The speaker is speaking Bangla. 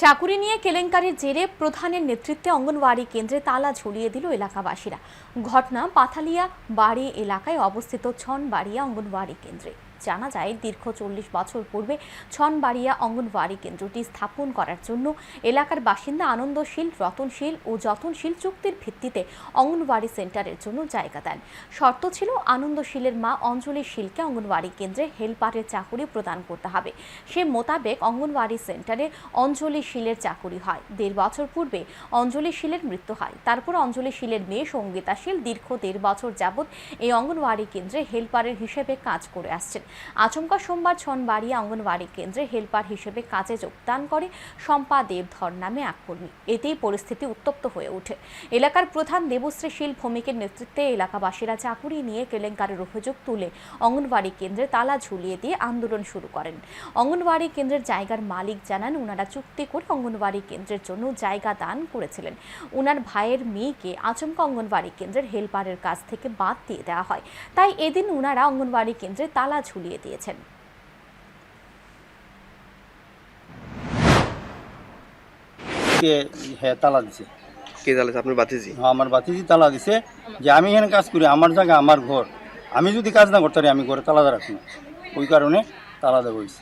চাকুরি নিয়ে কেলেঙ্কারির জেরে প্রধানের নেতৃত্বে অঙ্গনওয়াড়ি কেন্দ্রে তালা ঝুলিয়ে দিল এলাকাবাসীরা। ঘটনা পাথালিয়া বাড়ি এলাকায় অবস্থিত ছন বাড়িয়া অঙ্গনওয়াড়ি কেন্দ্রে। জানা যায়, দীর্ঘ চল্লিশ বছর পূর্বে ছনবাড়িয়া অঙ্গনওয়াড়ি কেন্দ্রটি স্থাপন করার জন্য এলাকার বাসিন্দা আনন্দশীল, রতনশীল ও যতনশীল চুক্তির ভিত্তিতে অঙ্গনওয়াড়ি সেন্টারের জন্য জায়গা দেন। শর্ত ছিল আনন্দশীলের মা অঞ্জলি শীলকে অঙ্গনওয়াড়ি কেন্দ্রে হেলপারের চাকুরি প্রদান করতে হবে। সে মোতাবেক অঙ্গনওয়াড়ি সেন্টারে অঞ্জলি শীলের চাকুরি হয়। দেড় বছর পূর্বে অঞ্জলি শীলের মৃত্যু হয়। তারপর অঞ্জলি শীলের মেয়ে সঙ্গীতা শীল দীর্ঘ দেড় বছর যাবৎ এই অঙ্গনওয়াড়ি কেন্দ্রে হেলপারের হিসেবে কাজ করে আসছেন। আচমকা সোমবার ছনবাড়িয়া অঙ্গনওয়াড়ি কেন্দ্রে হেলপার হিসেবে কাজে যোগদান করে শম্পা দেবধর নামে এক কর্মী। এতেই পরিস্থিতি উত্তপ্ত হয়ে ওঠে। এলাকার প্রধান দেবশ্রী শীল ভৌমিকের নেতৃত্বে এলাকাবাসীরা চাকুরি নিয়ে কেলেঙ্কারের অভিযোগ তুলে অঙ্গনওয়াড়ি কেন্দ্রে তালা ঝুলিয়ে দিয়ে আন্দোলন শুরু করেন। অঙ্গনওয়াড়ি কেন্দ্রের জায়গার মালিক জানান ওনারা চুক্তি করে অঙ্গনওয়াড়ি কেন্দ্রের জন্য জায়গা দান করেছিলেন। ওনার ভাইয়ের মেয়েকে আচমকা অঙ্গনওয়াড়ি কেন্দ্রের হেলপারের কাছ থেকে বাদ দিয়ে দেওয়া হয়। তাই এদিন ওনারা অঙ্গনওয়াড়ি কেন্দ্রে তালা ঝুলিয়ে দিয়েছেন। কে হ্যাঁ তালা দিছে। কে আপনার বাতিজি? আমার বাতিজি তালা দিছে যে আমি এখানে কাজ করি আমার জায়গা আমার ঘর। আমি যদি কাজ না করতে পারি আমি ঘরে তালা রাখি ওই কারণে তালা দেওয়া হয়েছে।